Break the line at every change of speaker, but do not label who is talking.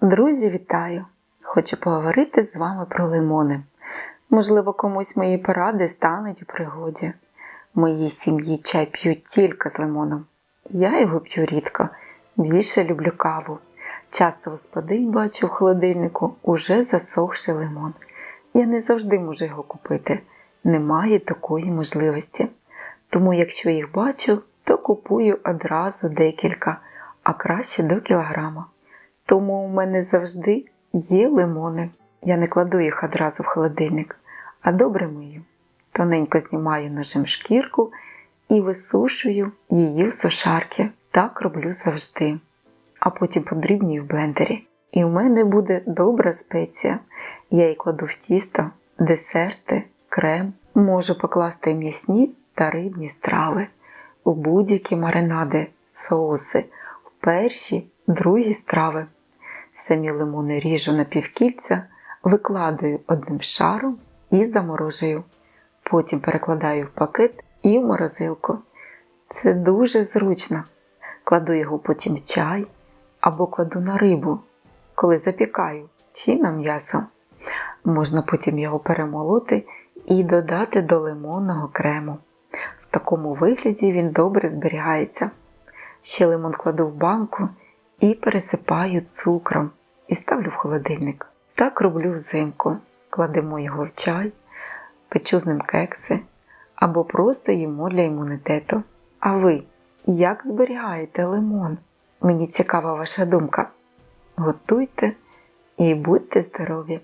Друзі, вітаю! Хочу поговорити з вами про лимони. Можливо, комусь мої поради стануть у пригоді. Моїй сім'ї чай п'ють тільки з лимоном. Я його п'ю рідко, більше люблю каву. Часто господинь бачу в холодильнику уже засохший лимон. Я не завжди можу його купити. Немає такої можливості. Тому, якщо їх бачу, то купую одразу декілька, а краще до кілограма. Тому у мене завжди є лимони. Я не кладу їх одразу в холодильник, а добре мию. Тоненько знімаю ножем шкірку і висушую її в сушарки. Так роблю завжди. А потім подрібнюю в блендері. І в мене буде добра спеція. Я її кладу в тісто, десерти, крем. Можу покласти м'ясні та рибні страви, у будь-які маринади, соуси, в перші, другі страви. Самі лимони ріжу на півкільця, викладаю одним шаром і заморожую. Потім перекладаю в пакет і в морозилку. Це дуже зручно. Кладу його потім в чай або кладу на рибу, коли запікаю чи на м'ясо. Можна потім його перемолоти і додати до лимонного крему. В такому вигляді він добре зберігається. Ще лимон кладу в банку і пересипаю цукром і ставлю в холодильник. Так роблю взимку. Кладемо його в чай, печу з ним кекси або просто їмо для імунітету. А ви як зберігаєте лимон? Мені цікава ваша думка. Готуйте і будьте здорові!